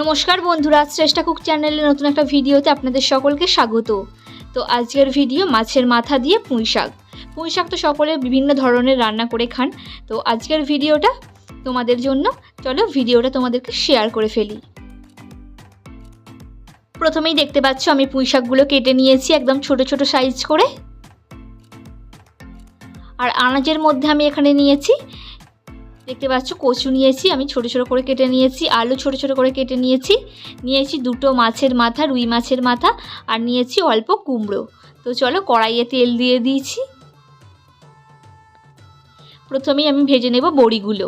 নমস্কার বন্ধুরা, শ্রেষ্ঠা কুক চ্যানেলে নতুন একটা ভিডিওতে আপনাদের সকলকে স্বাগত। তো আজকের ভিডিও মাছের মাথা দিয়ে পুঁই শাক। পুঁই শাক তো সকলে বিভিন্ন ধরনের রান্না করে খান। তো আজকের ভিডিওটা তোমাদের জন্য, চলো ভিডিওটা তোমাদেরকে শেয়ার করে ফেলি। প্রথমেই দেখতে পাচ্ছ আমি পুঁই শাকগুলো কেটে নিয়েছি একদম ছোট ছোট সাইজ করে। আর আনাজের মধ্যে আমি এখানে নিয়েছি দেখতে পাচ্ছ, কচু নিয়েছি, আমি ছোট ছোট করে কেটে নিয়েছি, আলু ছোট ছোট করে কেটে নিয়েছি নিয়েছি দুটো মাছের মাথা, রুই মাছের মাথা, আর নিয়েছি অল্প কুমড়ো। তো চলো কড়াইয়ে তেল দিয়ে দিয়েছি। প্রথমেই আমি ভেজে নেব বড়িগুলো।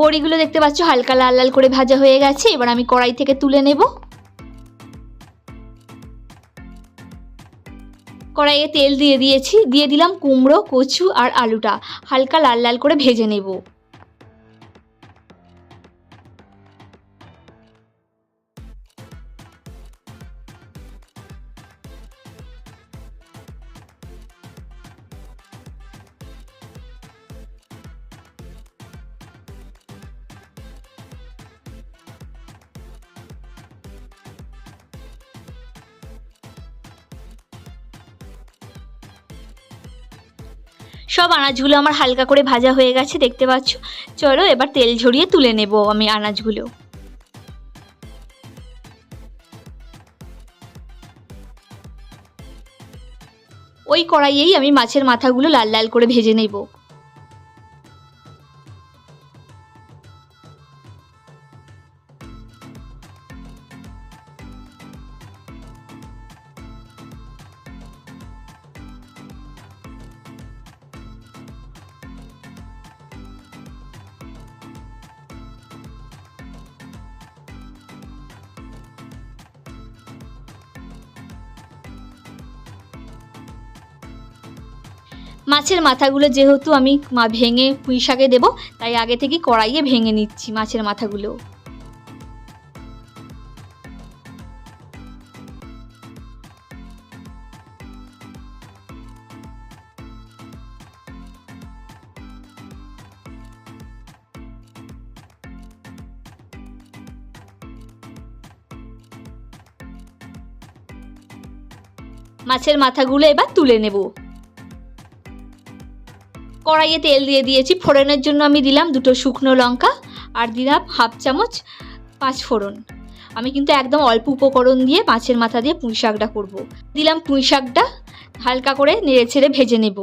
বড়িগুলো দেখতে পাচ্ছ, হালকা লাল লাল করে ভাজা হয়ে গেছে, এবার আমি কড়াই থেকে তুলে নেব। কড়াইয়ে তেল দিয়ে দিয়েছি। দিয়ে দিলাম কুমড়ো, কচু আর আলুটা। হালকা লাল লাল করে ভেজে নেব। সব আনাজগুলো আমার হালকা করে ভাজা হয়ে গেছে, দেখতে পাচ্ছ? চলো এবার তেল ঝরিয়ে তুলে নেব আমি আনাজগুলো। ওই কড়াইয়েই আমি মাছের মাথাগুলো লাল লাল করে ভেজে নেব। মাছের মাথাগুলো যেহেতু আমি মা ভেঙে পুঁই শাকে দেবো, তাই আগে থেকে কড়াইয়ে ভেঙে নিচ্ছি মাছের মাথাগুলো। মাছের মাথাগুলো এবার তুলে নেব। কড়াইয়ে তেল দিয়ে দিয়েছি। ফোড়নের জন্য আমি দিলাম দুটো শুকনো লঙ্কা আর দিলাম হাফ চামচ পাঁচ ফোড়ন। আমি কিন্তু একদম অল্প উপকরণ দিয়ে মাছের মাথা দিয়ে পুঁই শাকটা করব। দিলাম পুঁই শাকটা হালকা করে নেড়ে ছেড়ে ভেজে নেব।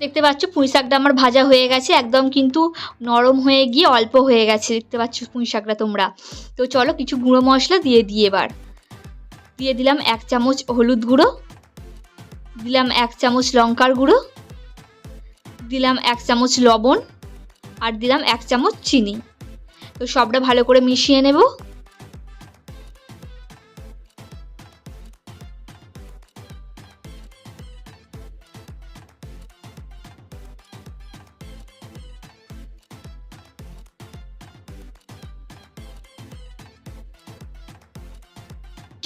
দেখতে পাচ্ছ পুঁই শাকটা আমার ভাজা হয়ে গেছে, একদম কিন্তু নরম হয়ে গিয়ে অল্প হয়ে গেছে। দেখতে পাচ্ছ পুঁই শাকটা তোমরা। তো চলো কিছু গুঁড়ো মশলা দিয়ে দিই এবার। দিয়ে দিলাম এক চামচ হলুদ গুঁড়ো, দিলাম এক চামচ লঙ্কার গুঁড়ো, দিলাম এক চামচ লবণ, আর দিলাম এক চামচ চিনি। তো সবটা ভালো করে মিশিয়ে নেব।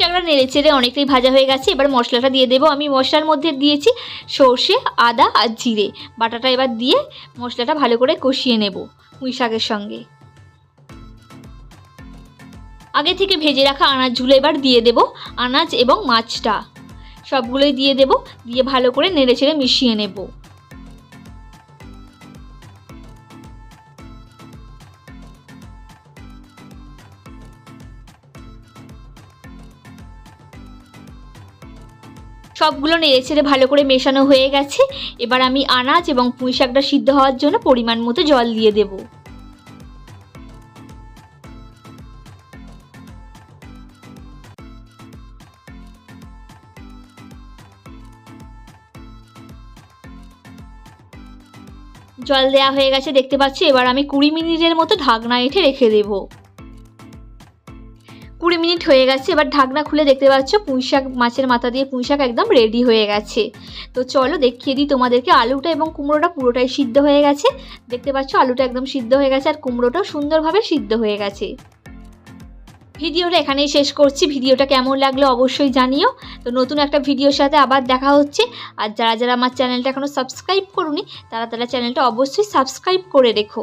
চালটা নেড়ে চেড়ে অনেকটাই ভাজা হয়ে গেছে। এবার মশলাটা দিয়ে দেবো। আমি মশলার মধ্যে দিয়েছি সর্ষে, আদা আর জিরে। বাটাটা এবার দিয়ে মশলাটা ভালো করে কষিয়ে নেব পুঁই শাকের সঙ্গে। আগে থেকে ভেজে রাখা আনাজগুলো এবার দিয়ে দেব, আনাজ এবং মাছটা। সবগুলোই দিয়ে দেব। দিয়ে ভালো করে নেড়ে চেড়ে মিশিয়ে নেব। সবগুলো নেড়ে ছেড়ে ভালো করে মেশানো হয়ে গেছে। এবার আমি আনাজ এবং পুঁই শাকটা সিদ্ধ হওয়ার জন্য পরিমাণ মতো জল দিয়ে দেবো। জল দেওয়া হয়ে গেছে, দেখতে পাচ্ছি? এবার আমি কুড়ি মিনিটের মতো ঢাকনা এঁটে রেখে দেবো। কুড়ি মিনিট হয়ে গেছে, এবার ঢাকনা খুলে দেখতে পাচ্ছ, পুঁইশাক মাছের মাথা দিয়ে পুঁইশাক একদম রেডি হয়ে গেছে। তো চলো দেখিয়ে দিই তোমাদেরকে, আলুটা এবং কুমড়োটা পুরোটাই সিদ্ধ হয়ে গেছে। দেখতে পাচ্ছ, আলুটা একদম সিদ্ধ হয়ে গেছে আর কুমড়োটাও সুন্দরভাবে সিদ্ধ হয়ে গেছে। ভিডিওটা এখানেই শেষ করছি। ভিডিওটা কেমন লাগল অবশ্যই জানিও। তো নতুন একটা ভিডিওর সাথে আবার দেখা হচ্ছে। আর যারা যারা আমার চ্যানেলটা এখনও সাবস্ক্রাইব করুনি, তারা তারা চ্যানেলটা অবশ্যই সাবস্ক্রাইব করে রেখো।